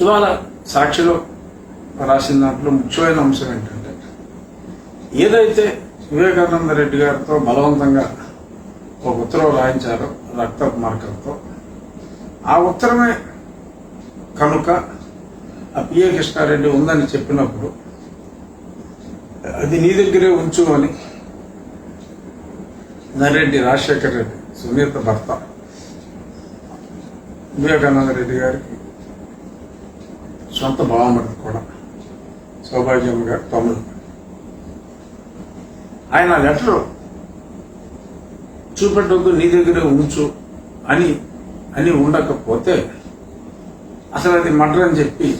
ఇవాళ సాక్షిలో రాసిన దాంట్లో ముఖ్యమైన అంశం ఏంటంటే ఏదైతే వివేకానంద రెడ్డి గారితో బలవంతంగా ఒక ఉత్తరం రాయించారో రక్త మార్కర్తో ఆ ఉత్తరమే కనుక ఆ పిఏ కృష్ణారెడ్డి ఉందని చెప్పినప్పుడు అది నీ దగ్గరే ఉంచు అని నరెడ్డి రాజశేఖర్ రెడ్డి సునీత భర్త వివేకానంద రెడ్డి గారికి సొంత బావమరుడు కూడా. సౌభాగ్యం గారు తమ్ముడు. ఆయన లెటర్ చూపెట్టొద్దు నీ దగ్గరే ఉంచు అని అని ఉండకపోతే అసలు అది మటర్ అని చెప్పి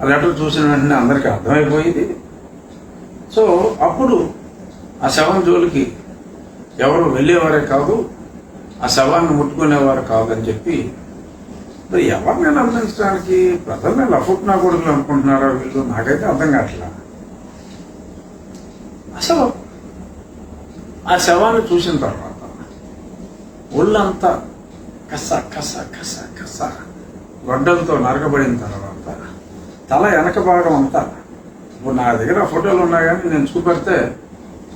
ఆ లెటర్ చూసిన వెంటనే అందరికీ అర్థమైపోయింది. సో అప్పుడు ఆ శవం జోలికి ఎవరు వెళ్ళేవారే కాదు ఆ శవాన్ని ముట్టుకునేవారు కాదని చెప్పి మరి ఎవరిని నమ్మించడానికి ప్రజల్ని లఫుట్నా కొడుకులు అనుకుంటున్నారో వీళ్ళు నాకైతే అర్థం కావట్లా. అసలు ఆ శవాన్ని చూసిన తర్వాత ఒళ్ళంతా కస కస కస కస గొడ్డలతో నరకబడిన తర్వాత తల వెనక భాగం అంతా. ఇప్పుడు నా దగ్గర ఫోటోలు ఉన్నాయి కానీ నేను చూపెడితే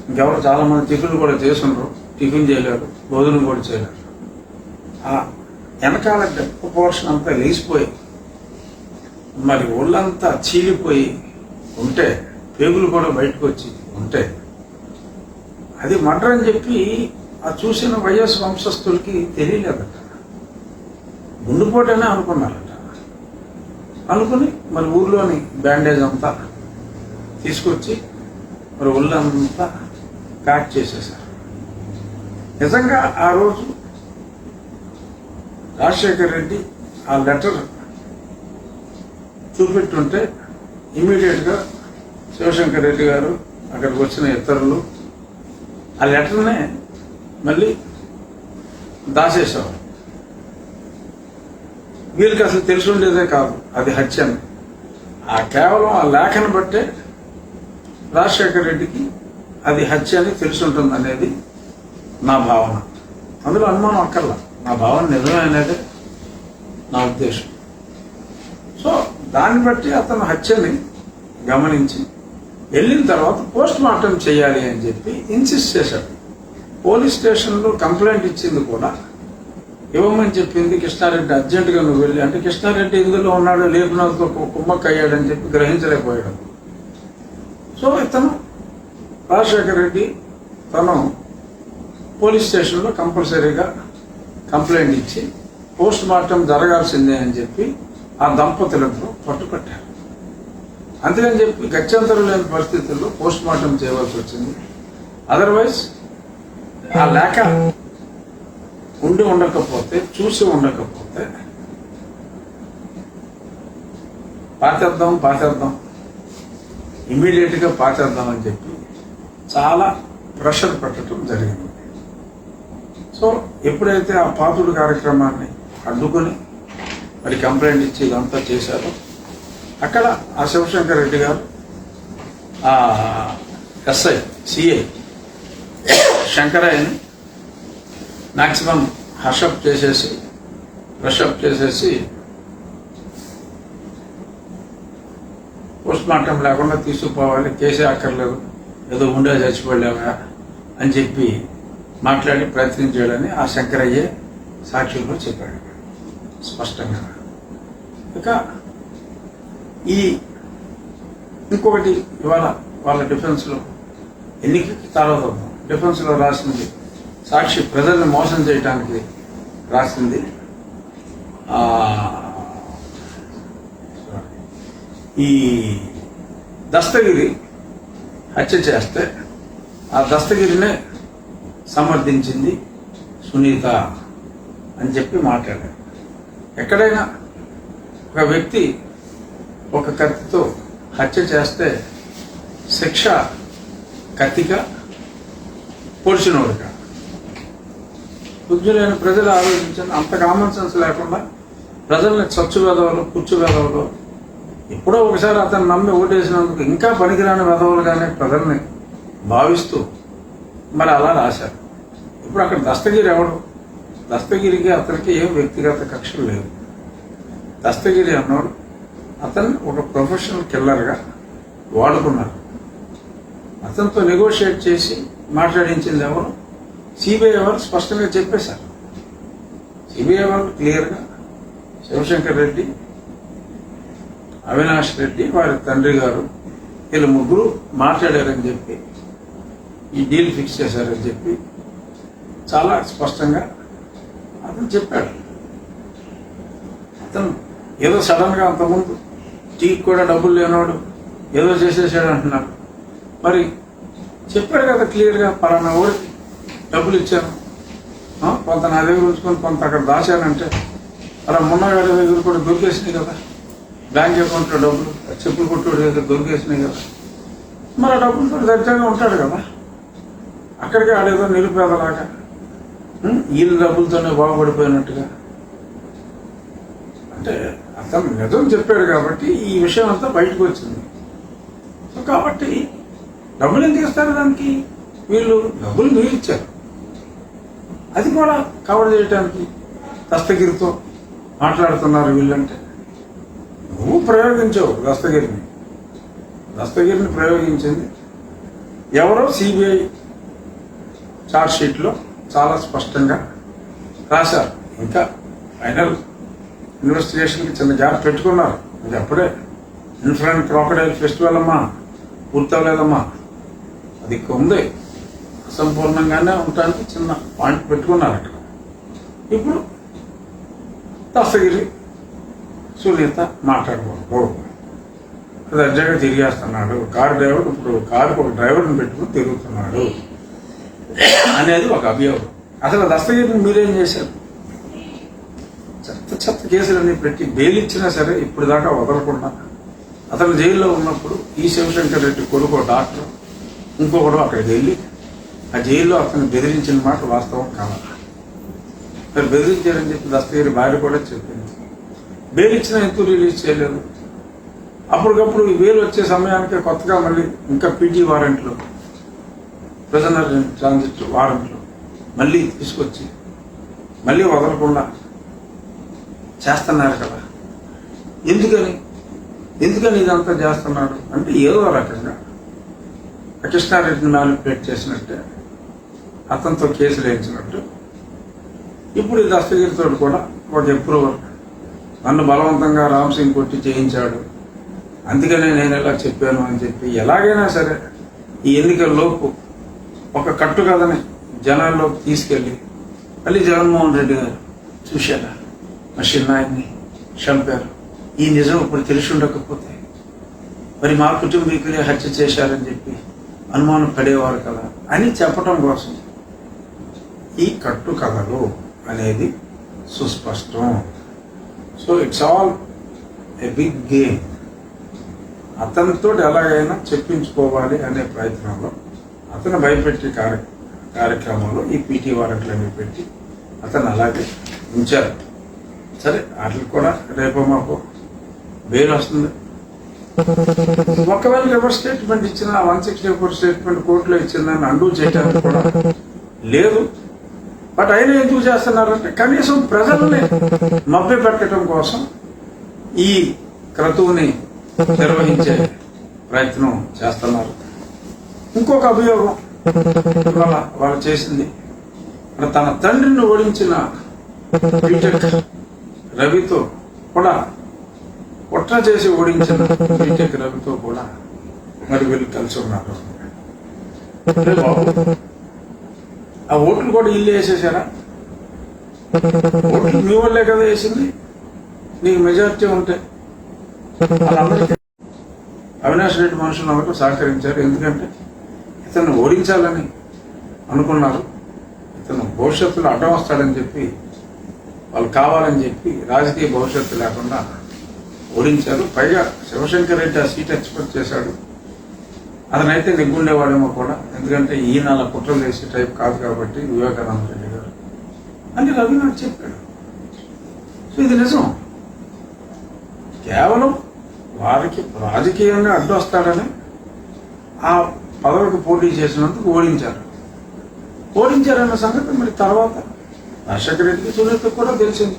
ఇంకెవరు చాలా మంది టిఫిన్ కూడా చేస్తుండ్రు టిఫిన్ చేయలేరు భోజనం కూడా చేయలేరు వెనకాల డెప్ప పోర్షన్ అంతా లేచిపోయి మరి ఒళ్ళంతా చీలిపోయి ఉంటే పేగులు కూడా బయటకు వచ్చి ఉంటే అది మర్డర్ అని చెప్పి ఆ చూసిన వైఎస్ వంశస్థులకి తెలియలేదట గుండెపోటనే అనుకున్నారట. అనుకుని మరి ఊర్లోని బ్యాండేజ్ అంతా తీసుకొచ్చి మరి ఒళ్ళంతా ప్యాక్ చేసేసారు నిజంగా ఆ రోజు రాజశేఖర్ రెడ్డి ఆ లెటర్ చూపెట్టుంటే ఇమీడియట్గా శివశంకర్ రెడ్డి గారు అక్కడికి వచ్చిన ఇతరులు ఆ లెటర్నే మళ్ళీ దాచేసేవారు. వీళ్ళకి అసలు తెలిసి ఉండేదే కాదు అది హత్య అని. ఆ కేవలం ఆ లేఖను బట్టే రాజశేఖర్ రెడ్డికి అది హత్య అని తెలిసి ఉంటుంది అనేది నా భావన. అందులో అనుమానం అక్కర్లా. నా భావన నిజమే అనేది నా ఉద్దేశం. సో దాన్ని బట్టి అతను హత్యని గమనించి వెళ్ళిన తర్వాత పోస్ట్ మార్టం చేయాలి అని చెప్పి ఇన్సిస్ట్ చేశాడు. పోలీస్ స్టేషన్లో కంప్లైంట్ ఇచ్చింది కూడా ఇవ్వమని చెప్పింది కృష్ణారెడ్డి. అర్జెంటుగా నువ్వు వెళ్ళి అంటే కృష్ణారెడ్డి ఇందులో ఉన్నాడు లేపునతో కుమ్మక్క అయ్యాడని చెప్పి గ్రహించలేకపోయాడు. సో ఇతను రాజశేఖర్ రెడ్డి తను పోలీస్ స్టేషన్లో కంపల్సరీగా కంప్లైంట్ ఇచ్చి పోస్ట్ మార్టం జరగాల్సిందే అని చెప్పి ఆ దంపతులతో పట్టుపట్టారు. అందుకని చెప్పి గత్యంతరం లేని పరిస్థితుల్లో పోస్ట్ మార్టం చేయవలసి వచ్చింది. అదర్వైజ్ ఆ లేఖ ఉండి ఉండకపోతే చూసి ఉండకపోతే పాతేద్దాం పాతేద్దాం ఇమీడియట్గా పాతేద్దాం అని చెప్పి చాలా ప్రెషర్ పెట్టడం జరిగింది. సో ఎప్పుడైతే ఆ పాతుడు కార్యక్రమాన్ని అడ్డుకొని మరి కంప్లైంట్ ఇచ్చి ఇదంతా చేశారో అక్కడ ఆ శివశంకర్ రెడ్డి గారు ఆ ఎస్ఐ సిఐ శంకరయ్యని మ్యాక్సిమం హర్షప్ చేసేసి రషప్ చేసేసి పోస్ట్ మార్టం లేకుండా తీసుకుపోవాలి కేసే అక్కర్లేదు ఏదో ఉండే చచ్చిపోలేవా అని చెప్పి మాట్లాడి ప్రయత్నం చేయాలని ఆ శంకరయ్య సాక్షుల్లో చెప్పాడు. స్పష్టంగా. ఇక ఈ ఇంకొకటి ఇవాళ వాళ్ళ డిఫెన్స్లో ఎన్నికకి తర్వాత డిఫెన్స్లో రాసింది. సాక్షి ప్రజల్ని మోసం చేయడానికి రాసింది. ఈ దస్తగిరి హత్య చేస్తే ఆ దస్తగిరినే సమర్థించింది సునీత అని చెప్పి మాట్లాడారు ఎక్కడైనా ఒక వ్యక్తి ఒక కత్తితో హత్య చేస్తే శిక్ష కత్తిగా పొడిచినోడుగా బుద్ధులైన ప్రజలు ఆలోచించండి. అంత కామన్ సెన్స్ లేకుండా ప్రజల్ని చచ్చు వెదవలు పుచ్చు వెదవలు ఎప్పుడో ఒకసారి అతను నమ్మి ఓటేసినందుకు ఇంకా పనికిరాని వెదవలుగానే ప్రజల్ని భావిస్తూ మరి అలా రాశారు. ఇప్పుడు అక్కడ దస్తగిరి ఎవడు దస్తగిరికి అతనికి ఏం వ్యక్తిగత కక్షలు లేవు. దస్తగిరి అన్నాడు అతను ఒక ప్రొఫెషనల్ కిల్లర్గా వాడుకున్నారు. అతనితో నెగోషియేట్ చేసి మాట్లాడించింది ఎవరు? సిబిఐ వాళ్ళు స్పష్టంగా చెప్పేశారు. సిబిఐ వాళ్ళు క్లియర్గా శివశంకర్ రెడ్డి అవినాష్ రెడ్డి వారి తండ్రి గారు వీళ్ళు ముగ్గురు మాట్లాడారని చెప్పి ఈ డీల్ ఫిక్స్ చేశారని చెప్పి చాలా స్పష్టంగా అతను చెప్పాడు. అతను ఏదో సడన్గా అంతకుముందు టీకి కూడా డబ్బులు లేనివాడు ఏదో చేసేసాడు అంటున్నాడు. మరి చెప్పాడు కదా క్లియర్గా పలానా ఊరికి డబ్బులు ఇచ్చాను. ఆ, కొంత నా దగ్గర ఉంచుకొని కొంత అక్కడ దాచానంటే అలా మున్నగాడి దగ్గర కూడా దొరికేసినాయి కదా. బ్యాంక్ అకౌంట్లో డబ్బులు చెప్పులు కొట్టుడు దగ్గర దొరికేసినాయి కదా. మరి ఆ డబ్బులతో దర్జాగా ఉంటాడు కదా. అక్కడికి ఆడేదో నిరుపేదలాగా ఉం, వీళ్ళ డబ్బులతోనే బాగుపడిపోయినట్టుగా. అంటే అతను నిజం చెప్పాడు కాబట్టి ఈ విషయం అంతా బయటకు వచ్చింది. సో కాబట్టి డబ్బులు ఎందుకు ఇస్తారు దానికి? వీళ్ళు డబ్బులు మీరు ఇచ్చారు అది కూడా కవర్ చేయడానికి దస్తగిరితో మాట్లాడుతున్నారు వీళ్ళంటే. నువ్వు ప్రయోగించావు దస్తగిరిని. దస్తగిరిని ప్రయోగించింది ఎవరో సిబిఐ చార్జ్ షీట్లో చాలా స్పష్టంగా రాశారు. ఇంకా ఫైనల్ ఇన్వెస్టిగేషన్కి చిన్న గ్యాప్ పెట్టుకున్నారు. అది అప్పుడే ఇన్ఫ్రాంట్ క్రాకడైల్ ఫెస్టివల్ అమ్మా. పూర్తవలేదమ్మా. అది ఉంది. అసంపూర్ణంగానే ఉండటానికి చిన్న పాయింట్ పెట్టుకున్నారు అక్కడ. ఇప్పుడు దస్తగిరి సునీత మాట్లాడుకోకూడదు అది అర్జెంట్గా తిరిగేస్తున్నాడు. కారు డ్రైవర్ ఇప్పుడు కారుకు ఒక డ్రైవర్ని పెట్టుకుని తిరుగుతున్నాడు. అనేది ఒక అభియోగం. అసలు దస్తగిరిని మీరేం చేశారు? చెత్త చెత్త కేసులన్నీ పెట్టి బెయిల్ ఇచ్చినా సరే ఇప్పుడు దాకా వదలకుండా అతను జైల్లో ఉన్నప్పుడు ఈ శివశంకర్ రెడ్డి కొడుకు డాక్టర్ ఇంకొకడు అక్కడికి వెళ్ళి ఆ జైల్లో అతను బెదిరించిన మాట వాస్తవం కావాలి మరి బెదిరించారని చెప్పి దస్తగిరి భార్య కూడా చెప్పింది. బెయిల్ ఇచ్చినా ఎందుకు రిలీజ్ చేయలేదు? అప్పటికప్పుడు ఈ బెయిల్ వచ్చే సమయానికి కొత్తగా మళ్ళీ ఇంకా పీజీ వారెంట్లో ప్రిజనర్ ట్రాన్సిట్ వారెంట్లో మళ్ళీ తీసుకొచ్చి మళ్ళీ వదలకుండా చేస్తున్నారు కదా. ఎందుకని? ఎందుకని ఇదంతా చేస్తున్నాడు? అంటే ఏదో రకంగా ఆ కృష్ణారెడ్డిని మ్యానిపులేట్ చేసినట్టే అతనితో కేసులు వేయించినట్టు. ఇప్పుడు ఈ దస్తగిరితో కూడా ఒక అప్రూవల్ నన్ను బలవంతంగా రామ్ సింగ్ కొట్టి చేయించాడు. అందుకనే నేను ఇలా చెప్పాను అని చెప్పి ఎలాగైనా సరే ఈ ఎన్నికల్లోపు ఒక కట్టు కథని జనాల్లోకి తీసుకెళ్ళి మళ్ళీ జగన్మోహన్ రెడ్డి గారు చూశారా? మా చిన్నాయన్ని చంపారు. ఈ నిజం ఇప్పుడు తెలిసి ఉండకపోతే మరి మా కుటుంబీకులే హత్య చేశారని చెప్పి అనుమానం పడేవారు కదా అని చెప్పటం కోసం. ఈ కట్టు కథలు అనేది సుస్పష్టం. So it's all a big game అతనితో ఎలాగైనా చెప్పించుకోవాలి అనే ప్రయత్నంలో అతను భయపెట్టి కార్య కార్యక్రమంలో ఈ పీటీ వారెంట్లన్నీ పెట్టి అతను అలాగే ఉంచారు. సరే వాటికి కూడా రేపో మాకు బెయిల్ వస్తుంది. ఒకవేళ రివర్స్ స్టేట్మెంట్ ఇచ్చిన వన్ సిక్స్టీ ఫోర్ స్టేట్మెంట్ కోర్టులో ఇచ్చిందని అండూ చేయడానికి కూడా లేదు. బట్ అయినా ఎందుకు చేస్తున్నారంటే కనీసం ప్రజల్ని మభ్య పెట్టడం కోసం ఈ క్రతువుని నిర్వహించే ప్రయత్నం చేస్తున్నారు. ఇంకొక అభియోగం. ఇవాళ వాళ్ళు చేసింది. మరి తన తండ్రిని ఓడించిన బీటెక్ రవితో కూడా కుట్ర చేసి ఓడించిన బీటెక్ రవితో కూడా మరి వీళ్ళు కలిసి ఉన్నారు. ఆ ఓట్లు కూడా ఇల్లు వేసేసారా? ఓట్లు మీ వాళ్ళే కదా వేసింది? నీకు మెజారిటీ ఉంటే. అవినాష్ రెడ్డి మనుషులు మనుషులందరూ సహకరించారు. ఎందుకంటే ఇతను ఓడించాలని అనుకున్నారు. ఇతను భవిష్యత్తులో అడ్డం వస్తాడని చెప్పి వాళ్ళు కావాలని చెప్పి రాజకీయ భవిష్యత్తు లేకుండా ఓడించారు. పైగా శివశంకర్ రెడ్డి ఆ సీట్ ఎక్స్పెక్ట్ చేశాడు. అతనైతే నెగ్గుండేవాడేమో కూడా. ఎందుకంటే ఈయన అలా కుట్రలు చేసే టైప్ కాదు కాబట్టి వివేకానంద రెడ్డి గారు. అని రవీనాథ్ చెప్పాడు. సో ఇది నిజం. కేవలం వారికి రాజకీయంగా అడ్డొస్తాడని ఆ పదవికి పోటీ చేసినందుకు ఓడించారు. ఓడించారన్న సంగతి మరి తర్వాత రాజశేఖర రెడ్డికి సునీతకు కూడా తెలిసింది.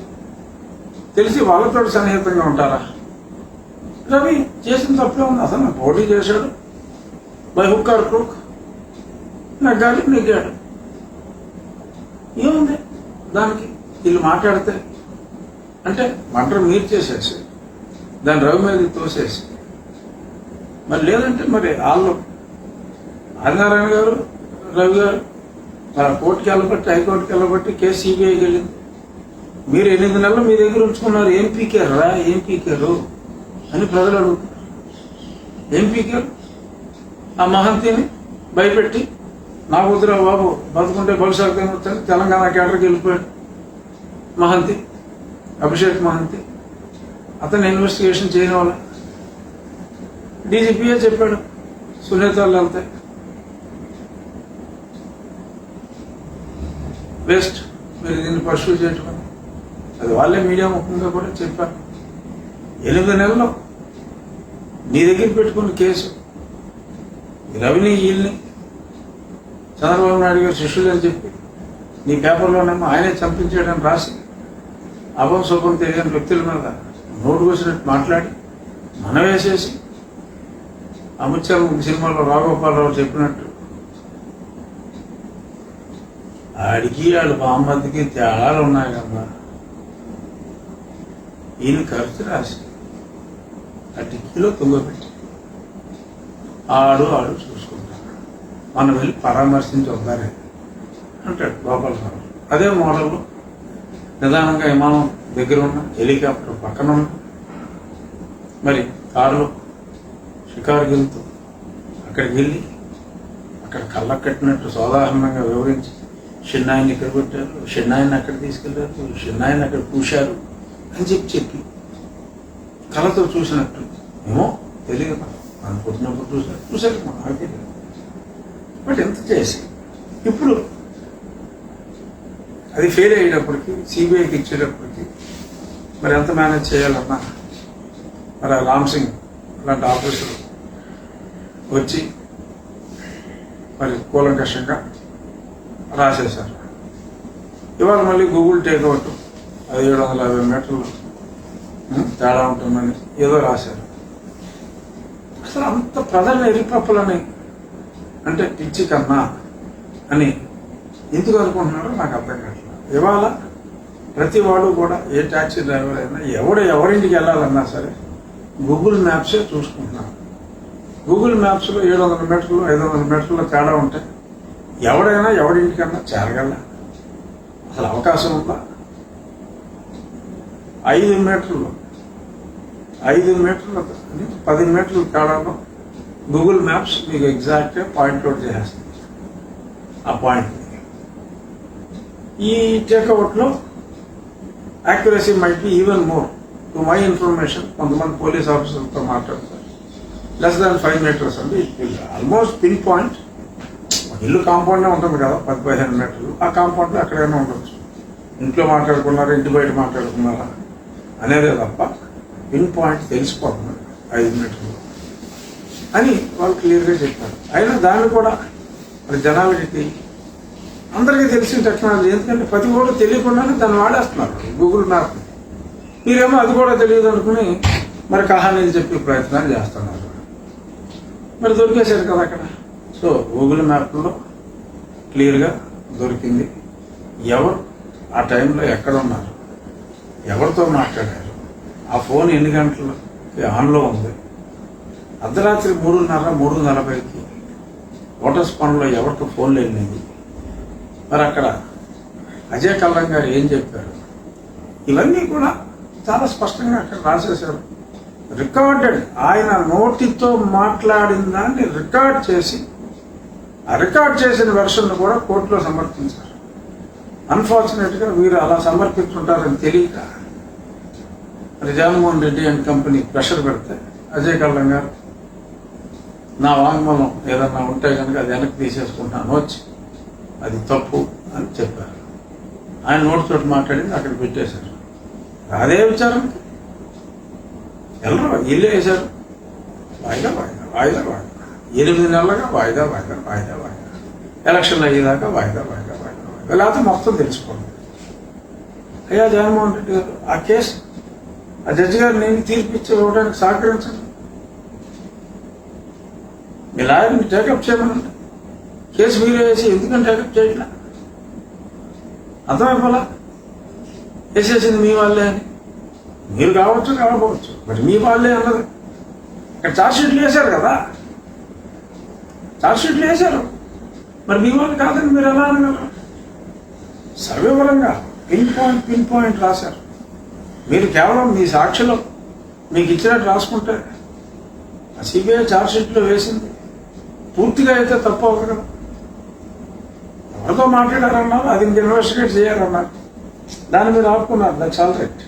తెలిసి వాళ్ళతో సన్నిహితంగా ఉంటారా? రవి చేసిన తప్పే ఉంది. అతను పోటీ చేశాడు. By hook or crook. నగ్గాలి నెగ్గాడు. ఏముంది? దానికి వీళ్ళు మాట్లాడితే అంటే మంటలు మీరు చేసేసి దాన్ని రవి మీద తోసేసి మరి లేదంటే మరి వాళ్ళు ఆదినారాయణ గారు రవి గారు మరి కోర్టుకి వెళ్ళబట్టి హైకోర్టుకి వెళ్ళబట్టి కేసు సిబిఐకి వెళ్ళింది. మీరు ఎనిమిది నెలలు మీ దగ్గర ఉంచుకున్నారు. ఏం పీకారు రా? ఏం పీకారు? అని ప్రజలు అడుగుతారు ఏం పీకారు? ఆ మహంతిని భయపెట్టి నా వద్దురా బాబు బతుకుంటే భవిష్యత్తు ఏమవుతుంది తెలంగాణ కేటర్కి వెళ్ళిపోయాడు. మహంతి అభిషేక్ మహంతి. అతను ఇన్వెస్టిగేషన్ చేయని వాళ్ళ. డీజీపీఏ చెప్పాడు సునీతాలు వాళ్ళు వెళ్తాయి. వేస్ట్. మీరు దీన్ని పర్సూ చేయటం అది వాళ్ళే మీడియా ముఖంగా కూడా చెప్పారు. ఎనిమిది నెలలు. నీ దగ్గర పెట్టుకున్న కేసు. ఈ రవిని వీళ్ళని చంద్రబాబు నాయుడు గారు శిష్యులు అని చెప్పి నీ పేపర్లోనేమో ఆయనే చంపించాడని రాసి అభం శుభం తెలియని వ్యక్తుల మీద నోటు వచ్చినట్టు మాట్లాడి మన వేసేసి అమిత్షా సినిమాలో రాఘోపాలరావు చెప్పినట్టు ఆడికి వాళ్ళ బామ్మద్దికి తేడాలు ఉన్నాయి కదా ఈయన ఖర్చు రాసి ఆ టిక్కీలో తుంగబెట్టి ఆడు ఆడు చూసుకుంటాడు. మనం వెళ్ళి పరామర్శించి వద్దారే అంటాడు లోపల అదే మోడల్లో నిదానంగా విమానం దగ్గర ఉన్న హెలికాప్టర్ పక్కన ఉన్న మరి కారులో షికారు వెళ్తూ అక్కడికి వెళ్ళి అక్కడ కళ్ళకు కట్టినట్టు సాధారణంగా వివరించి షిన్నాయిని ఇక్కడ పెట్టారు షిన్నాయిని అక్కడ తీసుకెళ్ళారు షిన్నాయిని అక్కడ పూశారు? అని చెప్పి చెప్పి కళతో చూసినట్టు ఏమో తెలియదు మనం పుట్టినప్పుడు చూసినట్టు చూసారు నాకు తెలియదు. బట్ ఎంత చేసి? ఇప్పుడు అది ఫెయిల్ అయ్యేటప్పటికి సిబిఐకి ఇచ్చేటప్పటికి మరి ఎంత మేనేజ్ చేయాలన్నా? మరి ఆ రామ్ సింగ్ అలాంటి ఆఫీసర్ వచ్చి మరి కూలంకషంగా రాసేశారు. ఇవాళ మళ్ళీ గూగుల్ టేక్అవుట్ అది ఏడు వందల యాభై మీటర్లు తేడా ఉంటుందని ఏదో రాశారు. అసలు అంత ప్రజల్ని ఎరిపప్పులని అంటే పిచ్చి కన్నా అని ఎందుకు అనుకుంటున్నారో నాకు అర్థం కావట్లేదు. ఇవాళ ప్రతి వాడు కూడా ఏ ట్యాక్సీ డ్రైవర్ అయినా ఎవడు ఎవరింటికి వెళ్ళాలన్నా సరే గూగుల్ మ్యాప్సే చూసుకుంటున్నారు. గూగుల్ మ్యాప్స్లో ఏడు వందల మీటర్లు ఐదు వందల మీటర్లు తేడా ఉంటే ఎవడైనా ఎవడింటికన్నా చేరగల అసలు అవకాశం ఉందా? ఐదు మీటర్లు. ఐదు మీటర్లు పది మీటర్లు తేడాలో గూగుల్ మ్యాప్స్ మీకు ఎగ్జాక్ట్గా పాయింట్అవుట్ చేసేస్తుంది. ఆ పాయింట్ ఈ టేక్అవుట్లో accuracy might be even more to my information కొంతమంది పోలీస్ ఆఫీసర్తో మాట్లాడతారు. లెస్ దాన్ ఫైవ్ మీటర్స్ అండి ఆల్మోస్ట్ పిన్ పాయింట్ ఇల్లు కాంపౌండ్ ఉంటుంది కదా పది పదిహేను మీటర్లు. ఆ కాంపౌండ్లో ఎక్కడైనా ఉండొచ్చు. ఇంట్లో మాట్లాడుకున్నారా ఇంటి బయట మాట్లాడుకున్నారా అనేదే తప్ప పిన్ పాయింట్ తెలిసిపోతుంది ఐదు మీటర్లు అని వాళ్ళు క్లియర్గా చెప్పారు. అయినా దాన్ని కూడా మరి జనాలకి అందరికీ తెలిసిన టెక్నాలజీ. ఎందుకంటే ప్రతి కూడా తెలియకుండానే దాన్ని వాడేస్తున్నారు. గూగుల్ మ్యాప్ మీరేమో అది కూడా తెలియదు అనుకుని మరి కహానీలు చెప్పే ప్రయత్నాలు చేస్తున్నారు. మరి దొరికేశారు కదా అక్కడ. సో గూగుల్ మ్యాప్లో క్లియర్గా దొరికింది. ఎవరు ఆ టైంలో ఎక్కడ ఉన్నారు ఎవరితో మాట్లాడారు? ఆ ఫోన్ ఎన్ని గంటలు ఆన్లో ఉంది? అర్ధరాత్రి మూడున్నర మూడు నలభైకి ఓటర్స్ పనులో ఎవరికి ఫోన్లు వెళ్ళింది మరి అక్కడ అజయ్ కల్లం గారు ఏం చెప్పారు? ఇవన్నీ కూడా చాలా స్పష్టంగా అక్కడ రాసేశారు. రికార్డెడ్. ఆయన నోటితో మాట్లాడిన దాన్ని రికార్డ్ చేసి రికార్డ్ చేసిన వెర్షన్ కూడా కోర్టులో సమర్పించారు. అన్ఫార్చునేట్గా వీరు అలా సమర్పిస్తుంటారని తెలియక మరి Jaganmohan Reddy and company pressure పెడితే అజయ్ కళ్ళం గారు నా వాంగ్మూలం ఏదన్నా ఉంటే కనుక అది వెనక్కి తీసేసుకుంటాను వచ్చి అది తప్పు అని చెప్పారు. ఆయన నోటి మాట్లాడింది అక్కడ పెట్టేశారు. అదే విచారం. వెళ్ళరు ఇల్లు వేశారు. వాయిదా వాయిదా వాయిదా వాయిదా. ఎనిమిది నెలలుగా వాయిదా వాయిదా వాయిదా వాయిదా. ఎలక్షన్లు అయ్యేదాకా వాయిదా వాయిదా వాయిదా వాయిదా. లేకపోతే మొత్తం తెలుసుకోండి. అయ్యా జగన్మోహన్ రెడ్డి గారు ఆ కేసు ఆ జడ్జి గారు నేను తీర్పిచ్చి ఇవ్వడానికి సహకరించండి. మీ లాయర్ని టేకప్ చేయమనండి. కేసు మీరు వేసి ఎందుకని టేకప్ చేయట్లా? అర్థమైపోలా వేసేసింది మీ వాళ్ళే అని. మీరు కావచ్చు కాకపోవచ్చు. మరి మీ వాళ్ళే అన్నది. ఇక్కడ చార్జ్ షీట్లు వేశారు కదా. చార్జ్షీట్లు వేశారు మరి మీ వాళ్ళు కాదని మీరు ఎలా అనగలరు సవివరంగా పిన్ పాయింట్ పిన్ పాయింట్ రాశారు. మీరు కేవలం మీ సాక్షిలో మీకు ఇచ్చినట్టు రాసుకుంటే ఆ సిబిఐ చార్జ్షీట్లో వేసింది. పూర్తిగా అయితే తప్పు అవ్వదు ఎవరితో మాట్లాడారన్నారు అది మీరు ఇన్వెస్టిగేట్ చేయాలన్నారు. దాన్ని మీరు ఆపుకున్నారు. That's all right